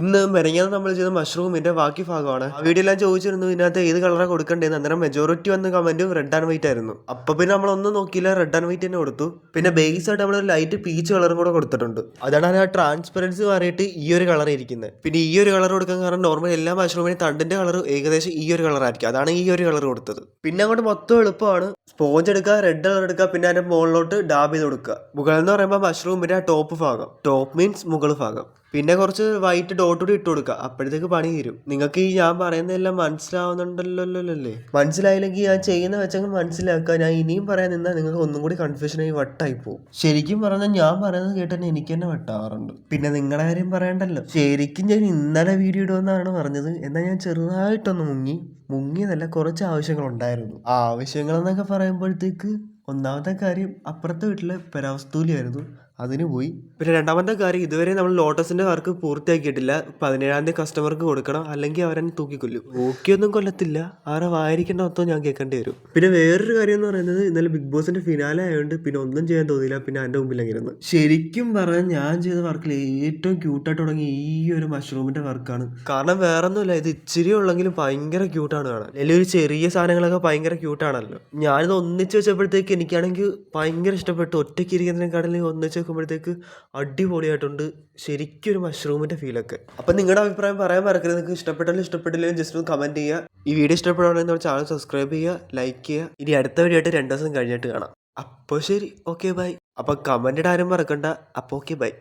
ഇന്ന് മെനങ്ങാന്ന് നമ്മൾ ചെയ്ത മഷ്റൂമിന്റെ ബാക്കി ഭാഗമാണ്. ആ വീഡിയോ എല്ലാം ചോദിച്ചിരുന്നു ഇതിനകത്ത് ഏത് കളറാണ് കൊടുക്കേണ്ടത് അന്നേരം മെജോറിറ്റി വന്ന കമന്റും റെഡ് ആൻഡ് വൈറ്റ് ആയിരുന്നു. അപ്പൊ പിന്നെ നമ്മളൊന്നും നോക്കിയില്ല റെഡ് ആൻഡ് വൈറ്റ് തന്നെ കൊടുത്തു. പിന്നെ ബേസ് ആയിട്ട് നമ്മൾ ലൈറ്റ് പീച്ച് കളറും കൂടെ കൊടുത്തിട്ടുണ്ട്. അതാണ് ആ ട്രാൻസ്പെറൻസി മാറിയിട്ട് ഈ ഒരു കളർ ഇരിക്കുന്നത് പിന്നെ ഈ ഒരു കളർ കൊടുക്കാൻ കാരണം നോർമൽ എല്ലാ മഷ്റൂമിനും തണ്ടിന്റെ കളർ ഏകദേശം ഈ ഒരു കളർ ആയിരിക്കും. അതാണ് ഈ ഒരു കളർ കൊടുത്തത്. പിന്നെ അങ്ങോട്ട് മൊത്തം എളുപ്പമാണ്. സ്പോഞ്ച് എടുക്കുക റെഡ് കളർ എടുക്കുക പിന്നെ അതിന്റെ മുകളിലോട്ട് ഡാബ് ചെയ്ത് കൊടുക്കുക. മുകളിൽ എന്ന് പറയുമ്പോൾ മഷ്റൂം ആ ടോപ്പ് ഭാഗം. ടോപ്പ് മീൻസ് മുകൾ ഭാഗം. പിന്നെ കുറച്ച് വൈറ്റ് ഡോട്ട് കൂടി ഇട്ട് കൊടുക്കുക. അപ്പോഴത്തേക്ക് പണി തീരും. നിങ്ങൾക്ക് ഈ ഞാൻ പറയുന്നതെല്ലാം മനസ്സിലാവുന്നുണ്ടല്ലോ മനസ്സിലായില്ലെങ്കിൽ ഞാൻ ചെയ്യുന്ന വെച്ചെങ്കിൽ മനസ്സിലാക്കുക. ഞാൻ ഇനിയും പറയാൻ നിന്നാൽ നിങ്ങൾക്ക് ഒന്നും കൂടി കൺഫ്യൂഷനായി വട്ടായി പോകും. ശരിക്കും പറഞ്ഞാൽ ഞാൻ പറയുന്നത് കേട്ട് തന്നെ എനിക്ക് തന്നെ വട്ടാറുണ്ട് പിന്നെ നിങ്ങളുടെ കാര്യം പറയണ്ടല്ലോ. ശരിക്കും ഞാൻ ഇന്നലെ വീഡിയോ ഇടുമെന്നാണ് പറഞ്ഞത്. എന്നാൽ ഞാൻ ചെറുതായിട്ടൊന്ന് മുങ്ങി മുങ്ങിയതല്ല കുറച്ച് ആവശ്യങ്ങളുണ്ടായിരുന്നു ആവശ്യങ്ങൾ എന്നൊക്കെ പറയുമ്പോഴത്തേക്ക് ഒന്നാമത്തെ കാര്യം അപ്പുറത്തെ വീട്ടിലെ പെരാവസ്തൂലിയായിരുന്നു അതിന് പോയി. പിന്നെ രണ്ടാമത്തെ കാര്യം ഇതുവരെ നമ്മൾ ലോട്ടസിന്റെ വർക്ക് പൂർത്തിയാക്കിയിട്ടില്ല. പതിനേഴാം തീയതി കസ്റ്റമർക്ക് കൊടുക്കണം. അല്ലെങ്കിൽ അവരെന്നെ തൂക്കിക്കൊല്ലും. ഓക്കെയൊന്നും കൊല്ലത്തില്ല. ആരെ വായിരിക്കേണ്ട മൊത്തം ഞാൻ കേൾക്കേണ്ടി വരും. പിന്നെ വേറൊരു കാര്യം എന്ന് പറയുന്നത് ഇന്നലെ ബിഗ് ബോസിന്റെ ഫിനാലെ ആയതുകൊണ്ട് പിന്നെ ഒന്നും ചെയ്യാൻ തോന്നിയില്ല. പിന്നെ എന്റെ അങ്ങനെ ശരിക്കും പറഞ്ഞാൽ ഞാൻ ചെയ്ത വർക്കിൽ ഏറ്റവും ക്യൂട്ടായിട്ട് തുടങ്ങിയ ഈ ഒരു മഷ്റൂമിന്റെ വർക്കാണ്. കാരണം വേറെ ഒന്നുമില്ല ഇത് ഇച്ചിരി ഉള്ളെങ്കിലും ഭയങ്കര ക്യൂട്ടാണ് കാണാൻ. അല്ലെങ്കിൽ ഒരു ചെറിയ സാധനങ്ങളൊക്കെ ഭയങ്കര ക്യൂട്ടാണല്ലോ ഞാനിത് ഒന്നിച്ച് വെച്ചപ്പോഴത്തേക്ക് എനിക്കാണെങ്കിൽ ഭയങ്കര ഇഷ്ടപ്പെട്ടു. ഒറ്റയ്ക്ക് ഇരിക്കുന്നതിനെക്കാട്ടിലും ഒന്നിച്ച് വെക്കുമ്പോഴത്തേക്ക് അടിപൊളിയായിട്ടുണ്ട്. ശരിക്കും ഒരു മഷ്റൂമിന്റെ ഫീലൊക്കെ അപ്പം നിങ്ങളുടെ അഭിപ്രായം പറയാൻ മറക്കരുത്. നിങ്ങൾക്ക് ഇഷ്ടപ്പെട്ടാലും ഇഷ്ടപ്പെട്ടില്ലെങ്കിലും ജസ്റ്റ് ഒന്ന് കമന്റ് ചെയ്യുക. ഈ വീഡിയോ ഇഷ്ടപ്പെടുകയാണെങ്കിൽ നമ്മുടെ ചാനൽ സബ്സ്ക്രൈബ് ചെയ്യുക ലൈക്ക് ചെയ്യുക. ഇനി അടുത്ത വീഡിയോ ആയിട്ട് രണ്ട് ദിവസം കഴിഞ്ഞിട്ട് കാണാം. അപ്പോൾ ശരി ഓക്കെ ബൈ അപ്പോൾ കമന്റ് ഇടാനും മറക്കണ്ട. അപ്പോൾ ഓക്കെ ബൈ